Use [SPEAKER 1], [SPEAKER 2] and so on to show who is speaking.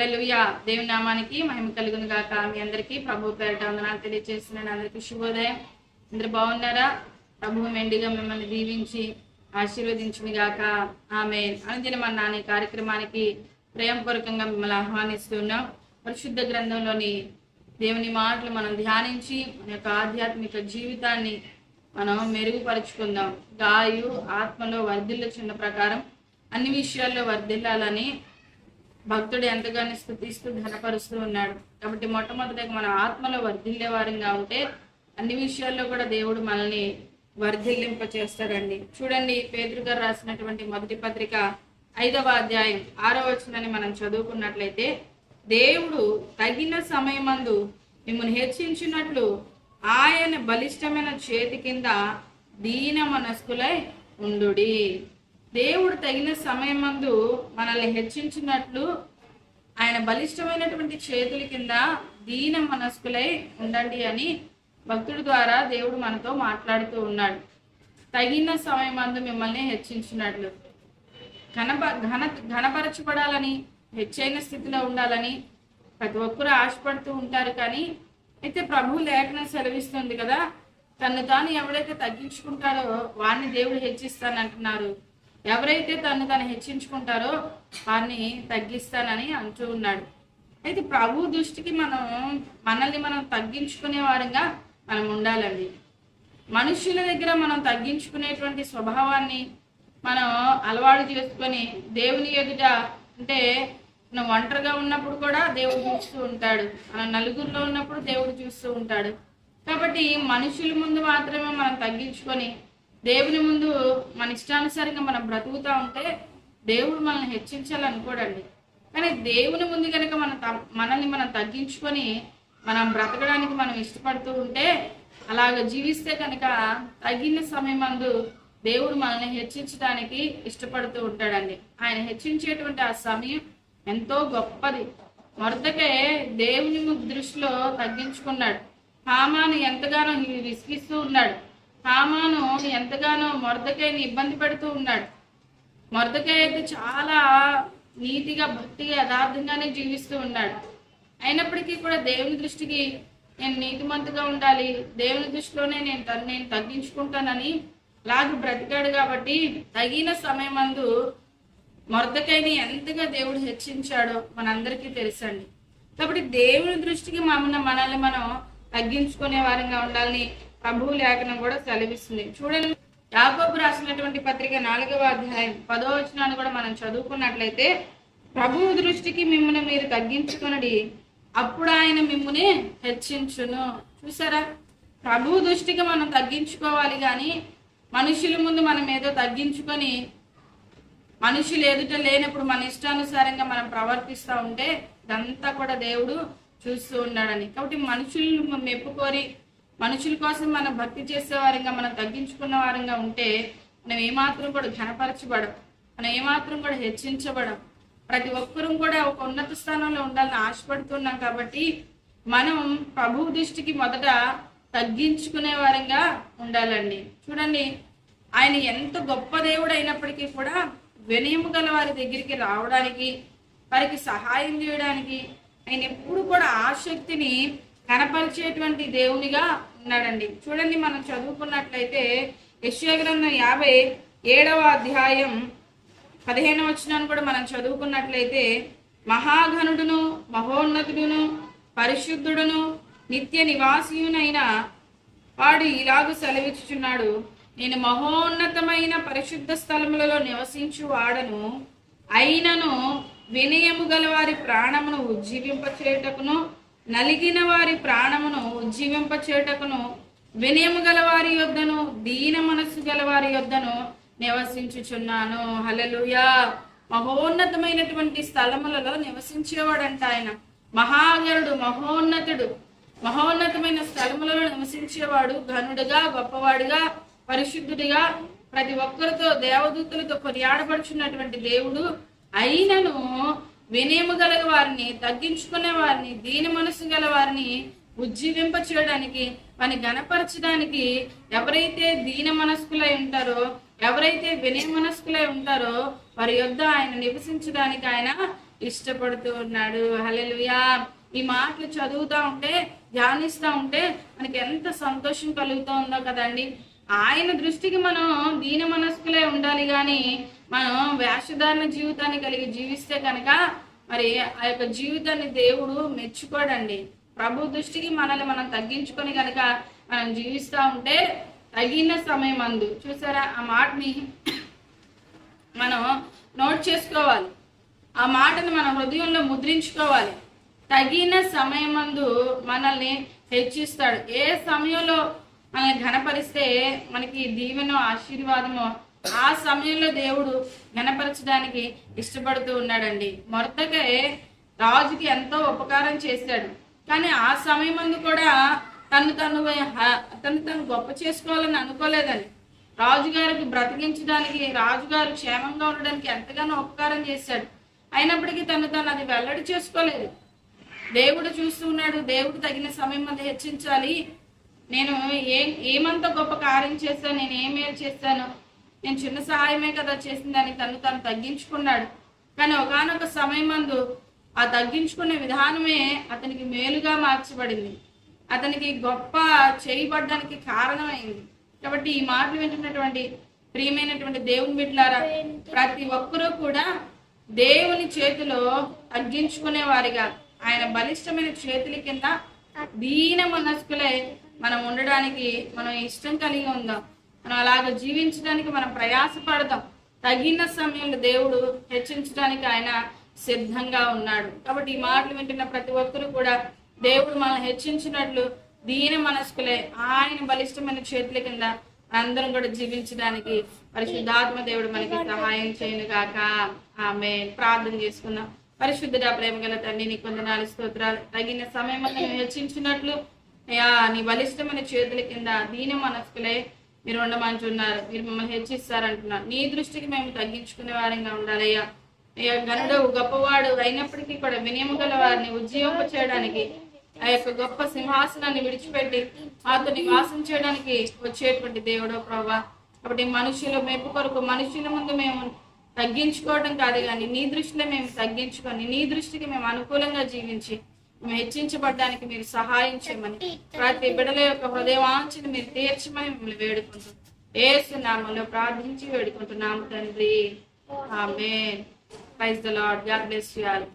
[SPEAKER 1] హల్లెలూయా. దేవుని నామానికి మహిమ కలుగును గాక. మీ అందరికీ ప్రభు పేరట వందనాలు తెలియజేస్తున్నాను అందరికీ శుభోదయం. అందరు బాగున్నారా? ప్రభు మెండిగా మిమ్మల్ని దీవించి ఆశీర్వదించుని గాక. ఆమె అనుదిన అన్న అనే కార్యక్రమానికి ప్రేమపూర్వకంగా మిమ్మల్ని ఆహ్వానిస్తున్నాం. పరిశుద్ధ గ్రంథంలోని దేవుని మాటలు మనం ధ్యానించి మన యొక్క ఆధ్యాత్మిక జీవితాన్ని మనం మెరుగుపరుచుకుందాం. గాయు ఆత్మలో వర్ధిల్లుచున్న ప్రకారం అన్ని విషయాల్లో వర్ధిల్లాలని భక్తుడు ఎంతగానో స్థుతిస్తూ ఘనపరుస్తూ ఉన్నాడు. కాబట్టి మొట్టమొదటిగా మన ఆత్మలో వర్ధిల్లే వారంగా ఉంటే అన్ని విషయాల్లో కూడా దేవుడు మనల్ని వర్ధిల్లింప చేస్తాడండి చూడండి పేదరు గారు రాసినటువంటి మొదటి పత్రిక ఐదవ అధ్యాయం ఆరో వచనాన్ని మనం చదువుకున్నట్లయితే దేవుడు తగిన సమయమందు మిమ్మల్ని హెచ్చించినట్లు ఆయన బలిష్టమైన చేతి కింద దీన మనస్కులై ఉండుడి. దేవుడు తగిన సమయమందు మనల్ని హెచ్చించినట్లు ఆయన బలిష్టమైనటువంటి చేతుల కింద దీన మనస్కులై ఉండండి అని భక్తుడి ద్వారా దేవుడు మనతో మాట్లాడుతూ ఉన్నాడు. తగిన సమయమందు మిమ్మల్ని హెచ్చించినట్లు. ఘనప ఘన ఘనపరచబడాలని హెచ్చైన స్థితిలో ఉండాలని ప్రతి ఒక్కరూ ఆశపడుతూ ఉంటారు కానీ అయితే ప్రభు లేఖనం సెలవిస్తుంది కదా తను తాను ఎవరైతే తగ్గించుకుంటారో వారిని దేవుడు హెచ్చిస్తానంటున్నారు. ఎవరైతే తను తను హెచ్చించుకుంటారో వారిని తగ్గిస్తానని అంటూ ఉన్నాడు. అయితే ప్రభు దృష్టికి మనం మనల్ని మనం తగ్గించుకునే వారంగా మనం ఉండాలండి. మనుషుల దగ్గర మనం తగ్గించుకునేటువంటి స్వభావాన్ని మనం అలవాటు చేసుకొని దేవుని ఎదుట అంటే మనం ఒంటరిగా ఉన్నప్పుడు కూడా దేవుడు చూస్తూ ఉంటాడు. మనం నలుగురిలో ఉన్నప్పుడు దేవుడు చూస్తూ ఉంటాడు. కాబట్టి మనుషుల ముందు మాత్రమే మనం తగ్గించుకొని దేవుని ముందు మన ఇష్టానుసారంగా మనం బ్రతుకుతూ ఉంటే దేవుడు మనల్ని హెచ్చించాలనుకోడండి. కానీ దేవుని ముందు కనుక మన మనల్ని మనం తగ్గించుకొని మనం బ్రతకడానికి మనం ఇష్టపడుతూ ఉంటే అలాగ జీవిస్తే కనుక తగిన సమయమందు దేవుడు మనల్ని హెచ్చించడానికి ఇష్టపడుతూ ఉంటాడండి. ఆయన హెచ్చించేటువంటి ఆ సమయం ఎంతో గొప్పది. మొదటకే దేవుని దృష్టిలో తగ్గించుకున్నాడు. హామాను ఎంతగానో విసిగిస్తూ ఉన్నాడు. హామాను ఎంతగానో మొరదకాయని ఇబ్బంది పెడుతూ ఉన్నాడు. మొరదకాయ అయితే చాలా నీతిగా భక్తిగా యథార్థంగానే జీవిస్తూ ఉన్నాడు. అయినప్పటికీ కూడా దేవుని దృష్టికి నేను నీతిమంతుగా ఉండాలి దేవుని దృష్టిలోనే నేను నేను తగ్గించుకుంటానని లాగు బ్రతికాడు కాబట్టి తగిన సమయం అందు మొరదకాయని ఎంతగా దేవుడు హెచ్చించాడో మనందరికీ తెలుసండి. కాబట్టి దేవుని దృష్టికి మమ్మల్ని మనల్ని మనం తగ్గించుకునే వారంగా ఉండాలని ప్రభువు లేఖనం కూడా సెలవిస్తుంది. చూడండి యాకోబు రాసినటువంటి పత్రిక నాలుగవ అధ్యాయం పదో వచనాన్ని కూడా మనం చదువుకున్నట్లయితే ప్రభువు దృష్టికి మిమ్మల్ని మీరు తగ్గించుకునడి అప్పుడు ఆయన మిమ్మల్ని హెచ్చించును. చూసారా? ప్రభు దృష్టికి మనం తగ్గించుకోవాలి కానీ మనుషుల ముందు మనం ఏదో తగ్గించుకొని మనుషులు ఎదుట లేనప్పుడు మన ఇష్టానుసారంగా మనం ప్రవర్తిస్తూ ఉంటే ఇదంతా కూడా దేవుడు చూస్తూ ఉన్నాడని. కాబట్టి మనుషులు మెప్పుకోరి మనుషుల కోసం మనం భక్తి చేసే వారంగా మనం తగ్గించుకున్న వారంగా ఉంటే మనం ఏమాత్రం కూడా ఘనపరచబడం మనం ఏమాత్రం కూడా హెచ్చించబడం ప్రతి ఒక్కరూ కూడా ఒక ఉన్నత స్థానంలో ఉండాలని ఆశపడుతున్నాం కాబట్టి మనం ప్రభు దృష్టికి మొదట తగ్గించుకునే వారంగా ఉండాలండి. చూడండి ఆయన ఎంత గొప్ప దేవుడు అయినప్పటికీ కూడా వినయము గల వారి దగ్గరికి రావడానికి వారికి సహాయం చేయడానికి ఆయన ఎప్పుడు కూడా ఆసక్తిని కనపరిచేటువంటి దేవునిగా ఉన్నాడండి. చూడండి మనం చదువుకున్నట్లయితే యశ్యా గ్రంథం యాభై ఏడవ అధ్యాయం పదిహేను వచ్చినాన్ని కూడా మనం చదువుకున్నట్లయితే మహాఘనుడును మహోన్నతుడును పరిశుద్ధుడును నిత్య నివాసియునైన వాడు ఇలాగూ సెలవిచ్చుచున్నాడు. నేను మహోన్నతమైన పరిశుద్ధ స్థలములలో నివసించు వాడను. అయినను వినయము గల వారి ప్రాణమును ఉజ్జీవింపచేయుటకును నలిగిన వారి ప్రాణమును ఉజ్జీవింపచేయుటకును వినయము గల వారి యొద్దను దీన మనస్సు గల వారి యొద్దను నివసించుచున్నాను. హలలుయా మహోన్నతమైనటువంటి స్థలములలో నివసించేవాడంట ఆయన. మహాగరుడు మహోన్నతుడు. మహోన్నతమైన స్థలములలో నివసించేవాడు ఘనుడుగా గొప్పవాడుగా పరిశుద్ధుడిగా ప్రతి ఒక్కరితో దేవదూతులతో కొనియాడబడుచున్నటువంటి దేవుడు అయినను వినయము గల వారిని తగ్గించుకునే వారిని దీని మనసు గల వారిని ఉజ్జీవింప చేయడానికి పని గణపరచడానికి ఎవరైతే దీన మనస్కులై ఉంటారో ఎవరైతే వినయ మనస్కులై ఉంటారో వారి యొద్ద ఆయన నివసించడానికి ఆయన ఇష్టపడుతూ ఉన్నాడు. హలెలుయా ఈ మాటలు చదువుతా ఉంటే ధ్యానిస్తూ ఉంటే మనకి ఎంత సంతోషం కలుగుతూ ఉందో కదండి. ఆయన దృష్టికి మనం దీన మనస్కులే ఉండాలి కానీ మనం వేషధారణ జీవితాన్ని కలిగి జీవిస్తే కనుక మరి ఆ యొక్క జీవితాన్ని దేవుడు మెచ్చుకోడండి. ప్రభు దృష్టికి మనల్ని మనం తగ్గించుకొని కనుక మనం జీవిస్తూ ఉంటే తగిన సమయం అందు చూసారా? ఆ మాటని మనం నోట్ చేసుకోవాలి. ఆ మాటను మన హృదయంలో ముద్రించుకోవాలి. తగిన సమయమందు మనల్ని హెచ్చిస్తాడు. ఏ సమయంలో మనల్ని ఘనపరిస్తే మనకి దీవెనో ఆశీర్వాదమో ఆ సమయంలో దేవుడు ఘనపరచడానికి ఇష్టపడుతూ ఉన్నాడండి. మొరతకే రాజుకి ఎంతో ఉపకారం చేశాడు. కానీ ఆ సమయమందు కూడా తను తను హ- తను తను గొప్ప చేసుకోవాలని అనుకోలేదండి. రాజుగారికి బ్రతికించడానికి రాజుగారు క్షేమంగా ఉండడానికి ఎంతగానో ఉపకారం చేశాడు. అయినప్పటికీ తను తను అది వెల్లడి చేసుకోలేదు. దేవుడు చూస్తూ ఉన్నాడు దేవుడు తగిన సమయం మీద హెచ్చించాలి. నేను ఏ ఏమంత గొప్ప కార్యం చేస్తాను నేను ఏ మేలు చేస్తాను నేను చిన్న సహాయమే కదా చేసిందని తను తను తగ్గించుకున్నాడు. కానీ ఒకనొక సమయం మందు ఆ తగ్గించుకునే విధానమే అతనికి మేలుగా మార్చబడింది. అతనికి గొప్ప చేయబడడానికి కారణమైంది. కాబట్టి ఈ మాటలు వింటున్నటువంటి ప్రియమైనటువంటి దేవుని బిడ్డలారా ప్రతి ఒక్కరూ కూడా దేవుని చేతిలో తగ్గించుకునే వారిగా ఆయన బలిష్టమైన చేతుల కింద దీన మనస్కులే మనం ఉండడానికి మనం ఇష్టం కలిగి ఉందాం. మనం అలాగ జీవించడానికి మనం ప్రయాసపడదాం. తగిన సమయంలో దేవుడు హెచ్చించడానికి ఆయన సిద్ధంగా ఉన్నాడు. కాబట్టి ఈ మాటలు వింటున్న ప్రతి ఒక్కరూ కూడా దేవుడు మనం హెచ్చించినట్లు దీన మనస్కులే ఆయన బలిష్టమైన చేతుల కింద అందరం కూడా జీవించడానికి పరిశుద్ధాత్మ దేవుడు మనకి సహాయం చేయను గాక. ఆమె ప్రార్థన చేసుకుందాం. పరిశుద్ధుడ ప్రేమ గల తండ్రి నీ కొందనాలు స్తోత్రాలు. తగిన సమయం హెచ్చించినట్లు అయ్యా నీ బలిష్టమైన చేతుల కింద దీని మనస్కులే మీరు ఉండమంటున్నారు. మీరు మమ్మల్ని హెచ్చిస్తారంటున్నారు. నీ దృష్టికి మేము తగ్గించుకునే వారంగా ఉండాలయ్యా. అయ్యా గనుడు గొప్పవాడు అయినప్పటికీ కూడా వినియమ గల వారిని ఉద్యోగ చేయడానికి ఆ యొక్క గొప్ప సింహాసనాన్ని విడిచిపెట్టి మాతో నివాసం చేయడానికి వచ్చేటువంటి దేవుడో ప్రభా కాబట్టి మనుషుల మెప్పు కొరకు మనుషుల ముందు మేము తగ్గించుకోవడం కాదు కానీ నీ దృష్టిలో మేము తగ్గించుకొని నీ దృష్టికి మేము అనుకూలంగా జీవించి హెచ్చించబడడానికి మీరు సహాయం చేయమని ప్రతి బిడల యొక్క హృదయవాంఛని మీరు తీర్చమని మిమ్మల్ని వేడుకుంటాం ఏసు నామంలో ప్రార్థించి వేడుకుంటున్నాము తండ్రి. ఆమె praise the Lord God bless you all.